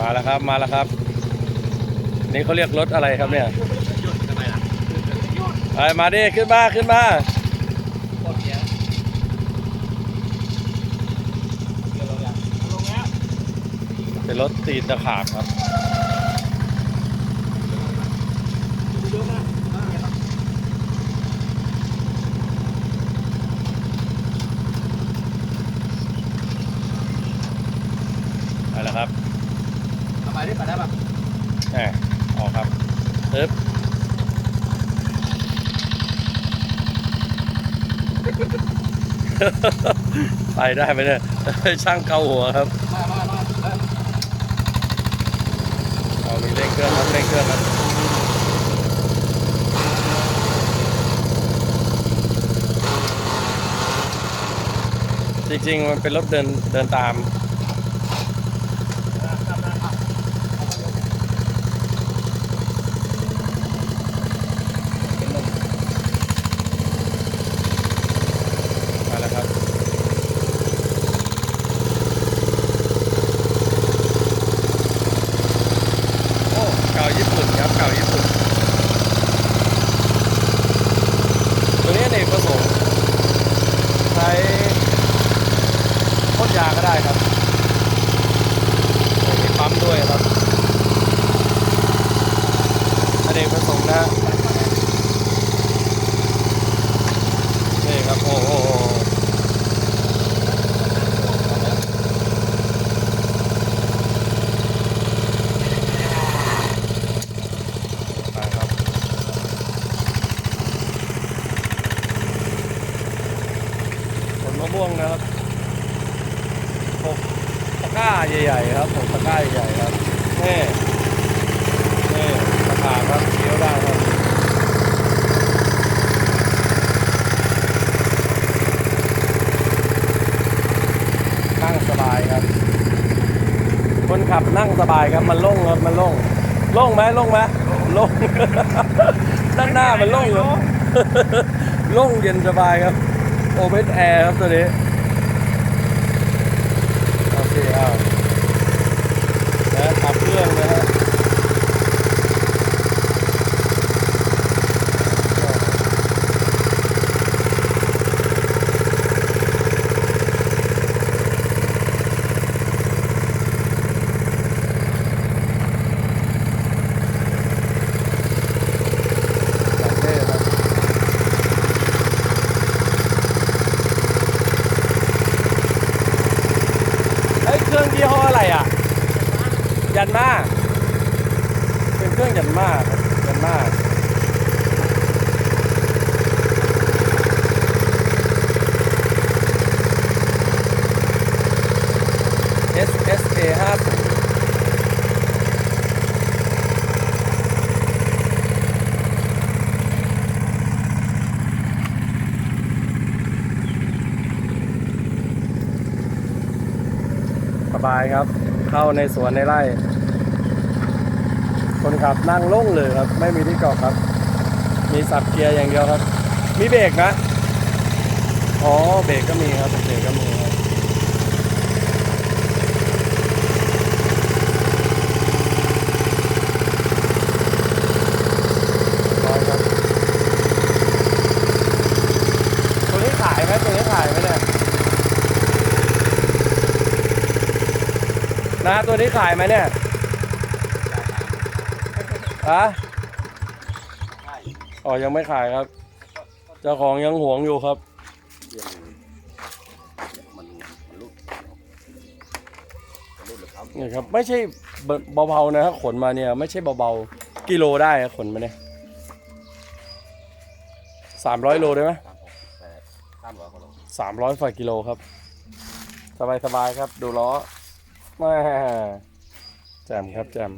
มาแล้วครับมาแล้วครับ นี่เขาเรียกรถอะไรครับเนี่ยไปมาดิขึ้นมาขึ้นมาเป็นรถตีนตะขาบครับ เยอะมาก ไปแล้วครับ ทำไมได้ปัดได้ปะแหมออกครับปึ๊บไปได้ไหมเนี่ย ช่างเกาหัวครับ มามามาเออเอามีเร่งเครื่องครับเร่งเครื่องครับจริงๆ มันเป็นรถเดินเดินตาม มาแล้วครับ โอ้เก่าญี่ปุ่นครับเก่าญี่ปุ่น ตัวนี้อเนกประสงค์ใช้พ่นยา ก็ได้ครับโอ้มีปั๊มด้วยครับอเนกประสงค์นะฮะนี่ครับ โอ้โหไปครับผลมะม่วงนะครับ กตะกร้าใหญ่ๆครับหกตะกร้าใหญ่ๆครับนี่นี่ตะขาบครับเคี้ยวได้ครับนั่งสบายครับ คนขับนั่งสบายครับมันโล่งครับมันโล่งโล่งไหมโล่งไหมโล่งด้านหน้ามันโล่งอยู่โล่งเย็นสบายครับโอเ n นแอร์ครับตัวนี้ โอเคอ้วนะขับเครื่องนะฮะอย่างเท่ครับ เฮ้ยเค รื่องยี่ห้ออะไรอะ ยันมาเป็นเครื่องยันมายันมา S S A ห้าศูนย์ สบายครับ เข้าในสวนในไร่ คนขับนั่งโล่งเลยครับ ไม่มีที่เกาะครับ มีสับเกียร์อย่างเดียวครับ มีเบรกนะ อ๋อ เบรกก็มีครับ เบรกก็มีครับ ร้อยครับ ตัวนี้ขายไหมตัวนี้ขายไหมเนี่ย นะตัวนี้ขายไหมเนี่ยฮะอ๋อ ยังไม่ขายครับ เจ้าของยังหวงอยู่ครับ นี่ครับ ไม่ใช่เบาๆนะครับขนมาเนี่ย ไม่ใช่เบาๆ กิโลได้ขนมาเนี่ยสามร้อยโลได้ไหมสามร้อยกว่ากิโลครับ สบายๆครับ ดูล้อ แม่แจ่มครับแจ่ม